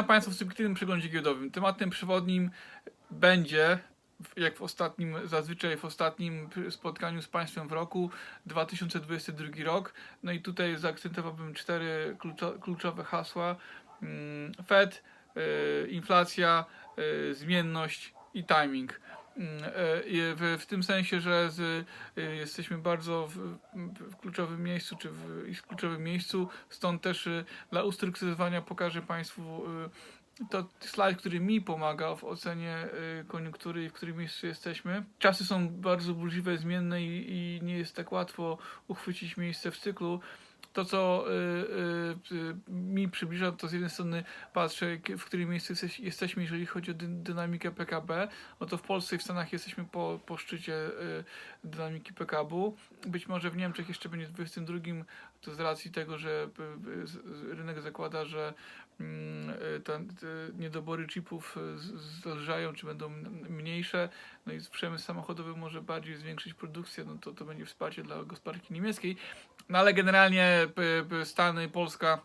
Witam Państwa w subiektywnym przeglądzie giełdowym. Tematem przewodnim będzie, jak w ostatnim, zazwyczaj w ostatnim spotkaniu z Państwem w roku, 2022 rok. No i tutaj zaakcentowałbym cztery kluczo, kluczowe hasła. Mm, Fed, y, inflacja, y, zmienność i timing. Mm, e, W, w tym sensie, że z, y, jesteśmy bardzo w, w kluczowym miejscu, czy w, kluczowym miejscu, stąd też y, dla ustrukturyzowania pokażę Państwu to slajd, który mi pomaga w ocenie koniunktury i w którym miejscu jesteśmy. Czasy są bardzo burzliwe, zmienne i, i nie jest tak łatwo uchwycić miejsce w cyklu. To, co y, y, y, mi przybliża, to z jednej strony patrzę, w którym miejscu jesteś, jesteśmy, jeżeli chodzi o dy, dynamikę PKB. Oto w Polsce i w Stanach jesteśmy po, po szczycie y, dynamiki PKB. Być może w Niemczech jeszcze będzie w 2022, to z racji tego, że y, y, rynek zakłada, że te, te niedobory chipów y, z- zelżają, czy będą mniejsze, no i przemysł samochodowy może bardziej zwiększyć produkcję, no to to będzie wsparcie dla gospodarki niemieckiej. No ale generalnie Stany, Polska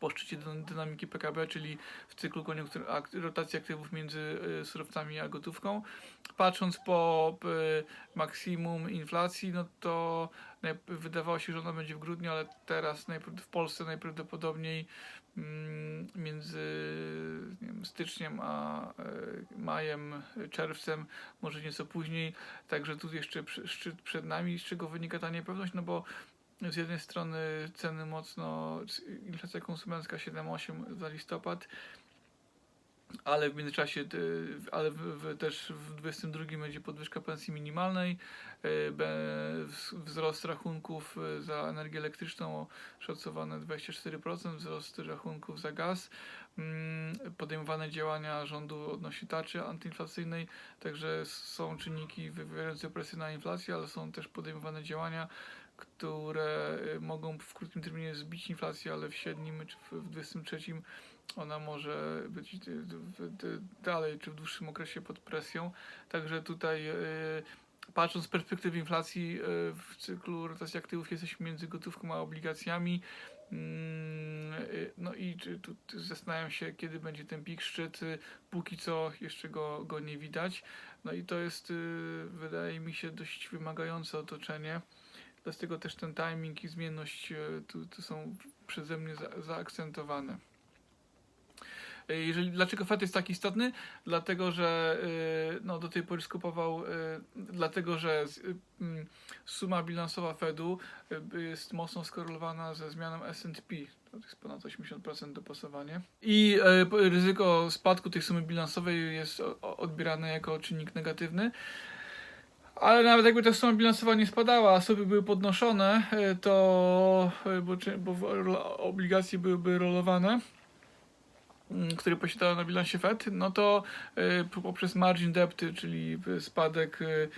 po szczycie dyn- dynamiki PKB, czyli w cyklu rotacji aktywów między y, surowcami a gotówką. Patrząc po y, maksimum inflacji, no to wydawało się, że ona będzie w grudniu, ale teraz w Polsce najprawdopodobniej mm, między nie wiem, styczniem a y, majem, czerwcem, może nieco później. Także tu jeszcze szczyt przed nami, z czego wynika ta niepewność, no bo z jednej strony ceny mocno, inflacja konsumencka 7,8 za listopad, ale w międzyczasie, y, ale w, w, też w 22 będzie podwyżka pensji minimalnej, wz- wzrost rachunków y, za energię elektryczną szacowane 24%, wzrost rachunków za gaz, mm, podejmowane działania rządu odnośnie tarczy antyinflacyjnej, także są czynniki wywierające presję na inflację, ale są też podejmowane działania, które mogą w krótkim terminie zbić inflację, ale w średnim czy w 23 ona może być y, y, dalej czy w dłuższym okresie pod presją. Także tutaj y, patrząc z perspektywy inflacji w cyklu rotacji aktywów jesteśmy między gotówką a obligacjami. Mm, No i czy tu zastanawiam się, kiedy będzie ten pik szczyt. Póki co jeszcze go, go nie widać. No i to jest, wydaje mi się, dość wymagające otoczenie. Dlatego też ten timing i zmienność tu, tu są przeze mnie za, zaakcentowane. E, Jeżeli, dlaczego FED jest tak istotny? Dlatego, że e, no, do tej pory skupował, e, dlatego, że mm, suma bilansowa Fedu jest mocno skorelowana ze zmianą S&P. To jest ponad 80% dopasowanie. I ryzyko spadku tej sumy bilansowej jest odbierane jako czynnik negatywny. Ale nawet jakby ta suma bilansowa nie spadała, a sobie były podnoszone, to bo, bo obligacje byłyby rolowane, mm, które posiadała na bilansie Fed, no to po- poprzez margin depty, czyli spadek, mm,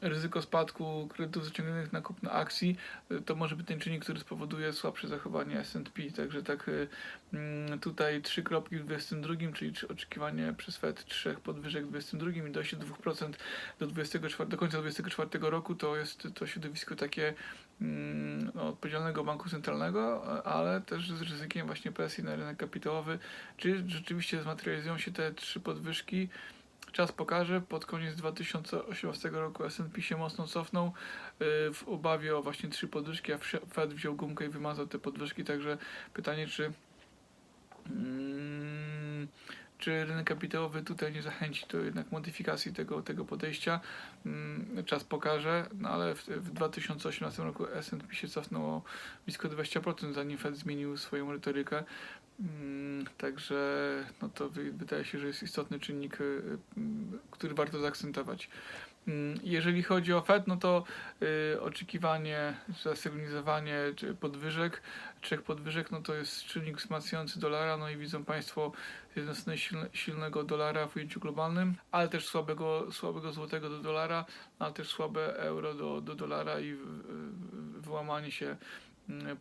ryzyko spadku kredytów zaciągniętych na kupno akcji, e, to może być ten czynnik, który spowoduje słabsze zachowanie S&P. Także tak e, mm, tutaj trzy kropki w 22, czyli oczekiwanie przez Fed trzech podwyżek w 22 i dojście do 2% do, 24, do końca 2024 roku to jest to środowisko takie mm, no, odpowiedzialnego banku centralnego, ale też z ryzykiem właśnie presji na rynek kapitałowy. Czy rzeczywiście zmaterializują się te trzy podwyżki? Czas pokaże. Pod koniec 2018 roku S&P się mocno cofnął y, w obawie o właśnie trzy podwyżki, a Fed wziął gumkę i wymazał te podwyżki. Także pytanie, czy mm, czy rynek kapitałowy tutaj nie zachęci do jednak modyfikacji tego, tego podejścia. Mm, Czas pokaże, no ale w, w 2018 roku S&P się cofnęło blisko 20%, zanim Fed zmienił swoją retorykę. Mm, Także no to wy- wydaje się, że jest istotny czynnik, y, mm, który warto zaakcentować. Mm, Jeżeli chodzi o Fed, no to y, oczekiwanie, zasygnalizowanie podwyżek, trzech podwyżek, no to jest czynnik wzmacniający dolara, no i widzą Państwo silne, silnego dolara w ujęciu globalnym, ale też słabego, słabego złotego do dolara, ale też słabe euro do, do dolara i wyłamanie się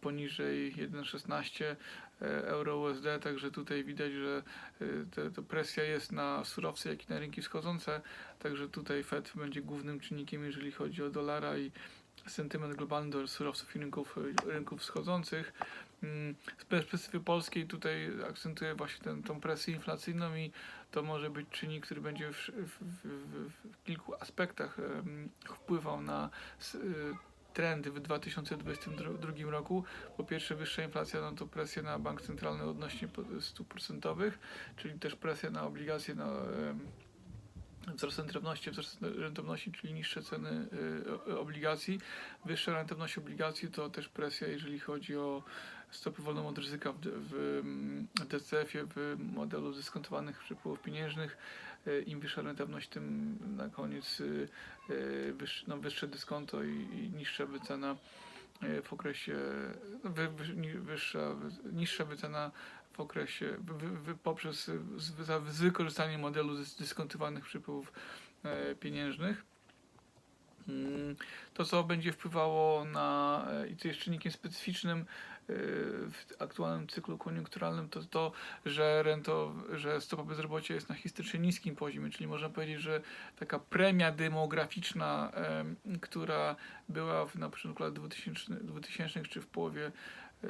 poniżej 1,16 e, euro USD, także tutaj widać, że y, te, to presja jest na surowce, jak i na rynki wschodzące, także tutaj Fed będzie głównym czynnikiem, jeżeli chodzi o dolara i sentyment globalny do surowców i rynków, rynków wschodzących. Mm, Z perspektywy polskiej tutaj akcentuję właśnie tę tą presję inflacyjną i to może być czynnik, który będzie w, w, w, w kilku aspektach wpływał na trendy w 2022 roku. Po pierwsze wyższa inflacja, no to presja na bank centralny odnośnie stóp procentowych, czyli też presja na obligacje, na wzrost rentowności, wzrost rentowności, czyli niższe ceny y, obligacji. Wyższa rentowność obligacji to też presja, jeżeli chodzi o stopy wolną od ryzyka w, w DCF-ie, w modelu dyskontowanych przepływów pieniężnych. Y, Im wyższa rentowność, tym na koniec y, y, wyższe, no, wyższe dyskonto i, i niższa wycena w okresie, no, wy, wyższa, wy- niższa wycena w okresie, wy, wy, poprzez z, wykorzystaniem modelu dys, dyskontowanych przepływów e, pieniężnych. Mm, To, co będzie wpływało na, e, i co jest czynnikiem specyficznym e, w aktualnym cyklu koniunkturalnym, to to, że, rento, że stopa bezrobocia jest na historycznie niskim poziomie, czyli można powiedzieć, że taka premia demograficzna, em, która była w, na początku lat 2000, 2000 czy w połowie e,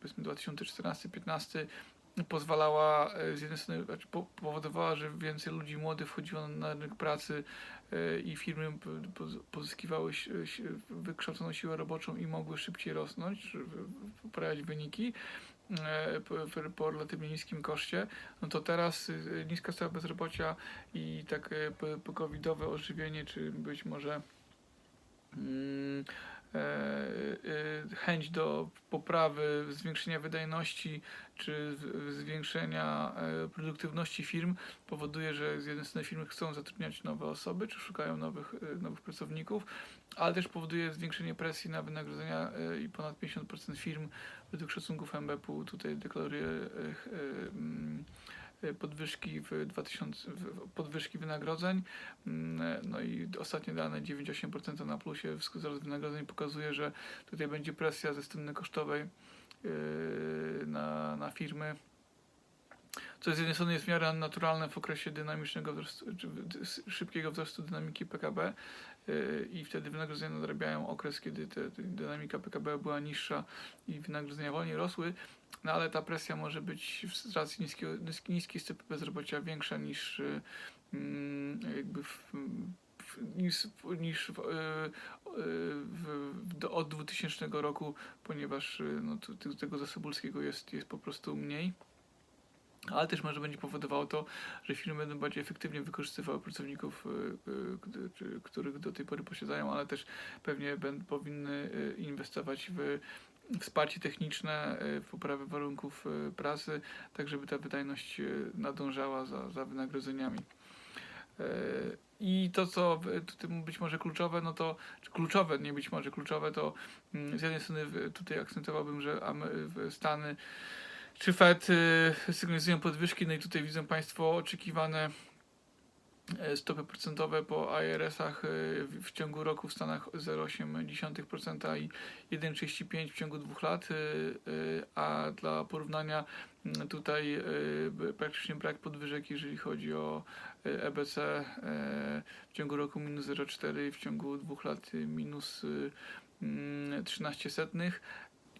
powiedzmy 2014-15 pozwalała e, z jednej strony, znaczy po- powodowała, że więcej ludzi młodych wchodziło na rynek pracy i firmy pozyskiwały wykształconą siłę roboczą i mogły szybciej rosnąć, poprawiać wyniki e, po, relatywnie niskim koszcie, no to teraz y, niska stopa bezrobocia i takie po- po-covidowe ożywienie, czy być może mm, e, e, chęć do poprawy, zwiększenia wydajności czy zwiększenia e, produktywności firm powoduje, że z jednej strony firmy chcą zatrudniać nowe osoby, czy szukają nowych, e, nowych pracowników, ale też powoduje zwiększenie presji na wynagrodzenia e, i ponad 50% firm według szacunków MBP tutaj deklaruje e, e, mm, e, podwyżki w 2000 w- podwyżki wynagrodzeń. Mm, No i ostatnie dane 9,8% na plusie wzrost wynagrodzeń pokazuje, że tutaj będzie presja ze strony kosztowej yy, na, na firmy. Co z jednej strony jest w miarę naturalne w okresie dynamicznego wzrostu, szybkiego wzrostu dynamiki PKB i wtedy wynagrodzenia nadrabiają okres, kiedy te, dynamika PKB była niższa i wynagrodzenia wolniej rosły, no ale ta presja może być z racji niskiego, niskiej, niskiej stopy bezrobocia większa niż yy, mm, jakby w, niż, niż w, yy, w, do, od 2000 roku, ponieważ no, tego zasobu ludzkiego jest, jest po prostu mniej. Ale też może będzie powodowało to, że firmy będą bardziej efektywnie wykorzystywały pracowników, y, y, czy- których do tej pory posiadają, ale też pewnie będą, powinny y, inwestować w wsparcie techniczne, y, w poprawę warunków y, pracy, tak żeby ta wydajność y, nadążała za, za wynagrodzeniami. I to, co być może kluczowe, no to kluczowe, nie być może kluczowe, to mm, z jednej strony tutaj akcentowałbym, że Stany czy Fed y, sygnalizują podwyżki, no i tutaj widzą Państwo oczekiwane e, stopy procentowe po IRS-ach y, w- ciągu roku w Stanach 0,8% i 1,35% w ciągu dwóch lat, a dla porównania tutaj praktycznie brak podwyżek, jeżeli chodzi o EBC e, w ciągu roku minus 0,4 i w ciągu dwóch lat minus y, mm, 13 setnych.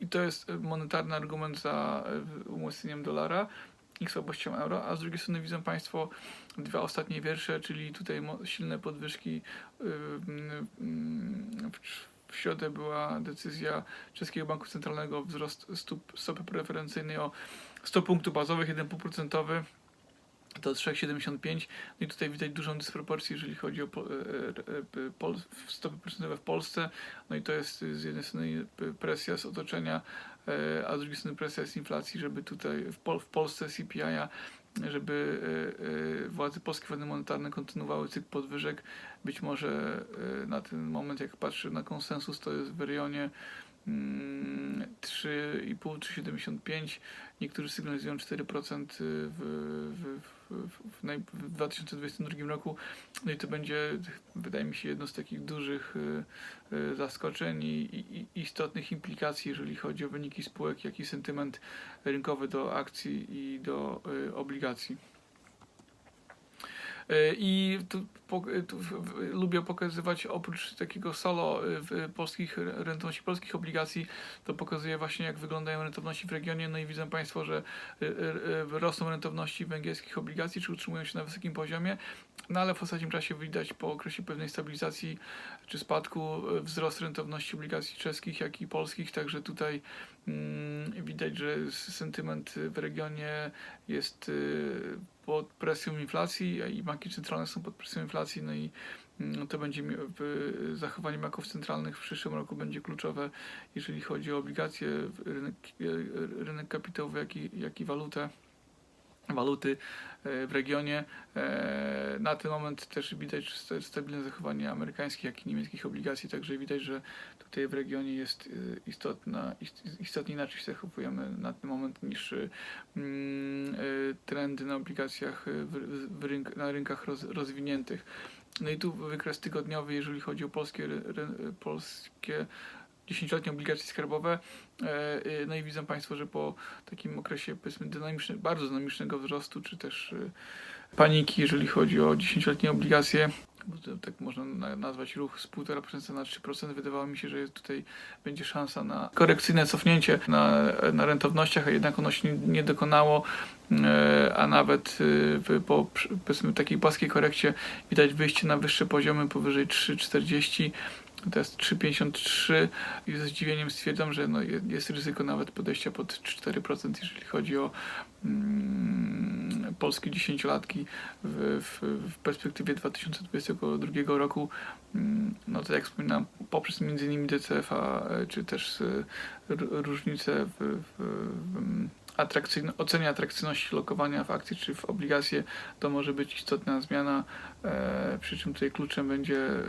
I to jest monetarny argument za y, umocnieniem dolara i słabością euro, a z drugiej strony widzą Państwo dwa ostatnie wiersze, czyli tutaj silne podwyżki. y, mm, w- środę była decyzja Czeskiego Banku Centralnego wzrost stóp, stopy preferencyjnej o 100 punktów bazowych, 1,5% do 3,75. No i tutaj widać dużą dysproporcję, jeżeli chodzi o e, e, e, stopy procentowe w Polsce. No i to jest z jednej strony presja z otoczenia, a z drugiej strony presja z inflacji, żeby tutaj w, Pol, w Polsce CPI-a, żeby władze polskie władze monetarne kontynuowały cykl podwyżek. Być może na ten moment, jak patrzę na konsensus, to jest w rejonie mm, 3,5-3,75. Niektórzy sygnalizują 4% w, w, w, w, w 2022 roku. No i to będzie, wydaje mi się, jedno z takich dużych y, y, zaskoczeń i, i, istotnych implikacji, jeżeli chodzi o wyniki spółek, jak i sentyment rynkowy do akcji i do y, obligacji. Y, I tu, po, tu w, w, lubię pokazywać oprócz takiego solo y, w polskich rentowności polskich obligacji, to pokazuje właśnie jak wyglądają rentowności w regionie. No i widzą Państwo, że y, y, y, rosną rentowności węgierskich obligacji, czy utrzymują się na wysokim poziomie. No ale w ostatnim czasie widać po okresie pewnej stabilizacji czy spadku y, wzrost rentowności obligacji czeskich, jak i polskich, także tutaj mm, widać, że sentyment y, w regionie jest y, pod presją inflacji, i banki centralne są pod presją inflacji, no i mm, to będzie zachowanie banków centralnych w przyszłym roku będzie kluczowe, jeżeli chodzi o obligacje, rynek, y, rynek kapitałowy, jak i, jak i walutę waluty e, w regionie. E, Na ten moment też widać sta- stabilne zachowanie amerykańskich, jak i niemieckich obligacji, także widać, że tutaj w regionie jest e, istotna, ist- istotnie inaczej się zachowujemy na ten moment niż mm, trendy na obligacjach na rynkach roz, rozwiniętych. No i tu wykres tygodniowy, jeżeli chodzi o polskie, polskie 10-letnie obligacje skarbowe. E, e, No i widzą Państwo, że po takim okresie powiedzmy bardzo dynamicznego wzrostu, czy też y, paniki, jeżeli chodzi o 10-letnie obligacje, tak można na, nazwać ruch z 1,5% na 3%, wydawało mi się, że tutaj będzie szansa na korekcyjne cofnięcie na, na rentownościach, a jednak ono się nie, dokonało, e, a nawet w, po powiedzmy takiej płaskiej korekcie widać wyjście na wyższe poziomy powyżej 3,40 to jest 3,53 i ze zdziwieniem stwierdzam, że no je- jest ryzyko nawet podejścia pod 4%, jeżeli chodzi o mm, polskie dziesięciolatki w, w, w perspektywie 2022 roku. Mm, No to jak wspominam, poprzez między innymi DCF-a, e, czy też e, różnice w, w, w atrakcyjno, ocenie atrakcyjności lokowania w akcje czy w obligacje, to może być istotna zmiana, e, przy czym tutaj kluczem będzie e,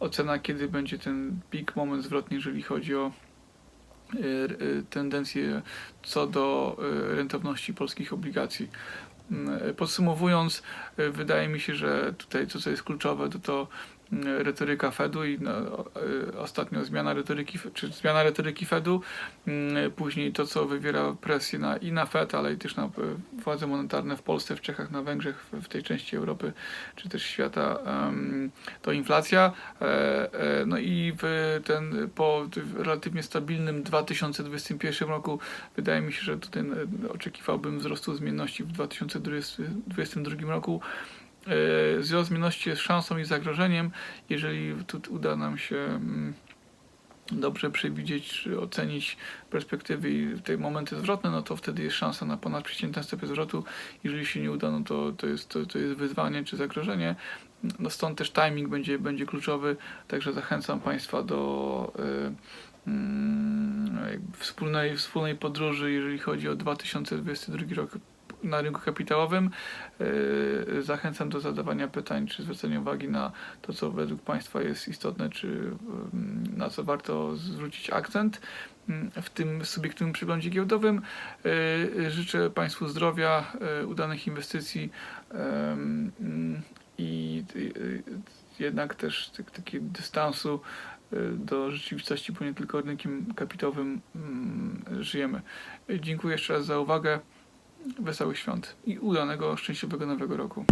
ocena, kiedy będzie ten peak moment zwrotny, jeżeli chodzi o e, e, tendencje co do e, rentowności polskich obligacji. Mm, e, Podsumowując, wydaje mi się, że tutaj to, co jest kluczowe, to to retoryka Fedu i no, e, ostatnio zmiana retoryki, czy zmiana retoryki Fedu, mm, później to, co wywiera presję na, i na Fed, ale i też na e, władze monetarne w Polsce, w Czechach, na Węgrzech, w, tej części Europy czy też świata, to inflacja. E, e, No i w ten po relatywnie stabilnym 2021 roku wydaje mi się, że tutaj e, oczekiwałbym wzrostu zmienności w 2022 roku. E, Wzrost zmienności jest szansą i zagrożeniem, jeżeli tu uda nam się mm, dobrze przewidzieć czy ocenić perspektywy i te momenty zwrotne, no to wtedy jest szansa na ponadprzeciętne stopy zwrotu. Jeżeli się nie uda, no to, to, jest, to, to jest wyzwanie czy zagrożenie. No stąd też timing będzie, będzie kluczowy, także zachęcam Państwa do y, mm, wspólnej, wspólnej podróży, jeżeli chodzi o 2022 rok na rynku kapitałowym. Y, Zachęcam do zadawania pytań, czy zwracania uwagi na to, co według Państwa jest istotne, czy mm, na co warto zwrócić akcent mm, w tym subiektywnym przeglądzie giełdowym. Życzę Państwu zdrowia, udanych inwestycji i jednak też tak- takiego dystansu do rzeczywistości, bo nie tylko rynkiem kapitałowym żyjemy. Dziękuję jeszcze raz za uwagę. Wesołych świąt i udanego, szczęśliwego nowego roku.